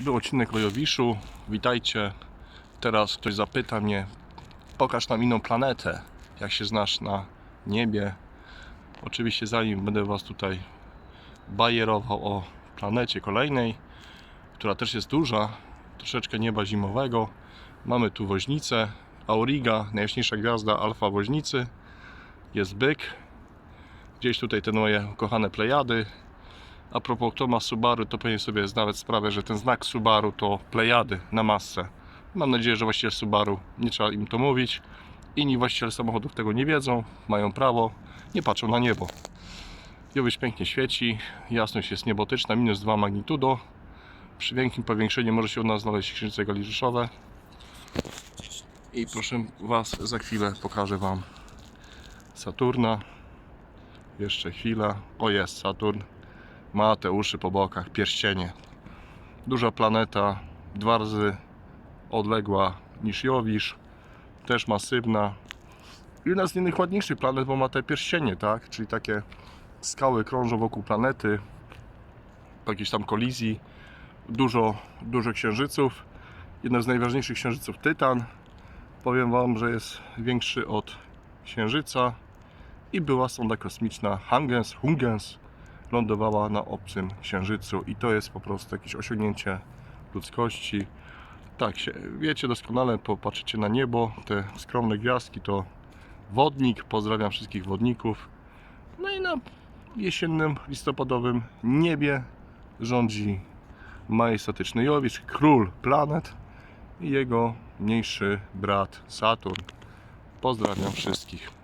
Był odcinek o Jowiszu. Witajcie. Teraz ktoś zapyta mnie, pokaż nam inną planetę, jak się znasz na niebie. Oczywiście zanim będę Was tutaj bajerował o planecie kolejnej, która też jest duża, troszeczkę nieba zimowego. Mamy tu woźnicę, Auriga, najjaśniejsza gwiazda alfa woźnicy. Jest byk. Gdzieś tutaj te moje ukochane Plejady. A propos kto ma Subaru, to powinien sobie zdawać sprawę, że ten znak Subaru to Plejady na masce. Mam nadzieję, że właściciel Subaru, nie trzeba im to mówić. Inni właściciele samochodów tego nie wiedzą, mają prawo, nie patrzą na niebo. Jowisz pięknie świeci, jasność jest niebotyczna, minus 2 magnitudo. Przy większym powiększeniu może się u nas znaleźć księżyce galiżyszowe. I proszę Was, za chwilę pokażę Wam Saturna. Jeszcze chwila. O jest Saturn. Ma te uszy po bokach, pierścienie. Duża planeta, dwa razy odległa niż Jowisz. Też masywna. Jedna z innych ładniejszych planet, bo ma te pierścienie, tak? Czyli takie skały krążą wokół planety. Po jakiejś tam kolizji. Dużo, dużo księżyców. Jeden z najważniejszych księżyców Tytan. Powiem Wam, że jest większy od Księżyca i była sonda kosmiczna Huygens, Huygens lądowała na obcym Księżycu i to jest po prostu jakieś osiągnięcie ludzkości. Tak, się, wiecie doskonale, popatrzycie na niebo, te skromne gwiazdki to wodnik, pozdrawiam wszystkich wodników. No i na jesiennym, listopadowym niebie rządzi majestatyczny Jowisz, król planet i jego mniejszy brat Saturn. Pozdrawiam wszystkich.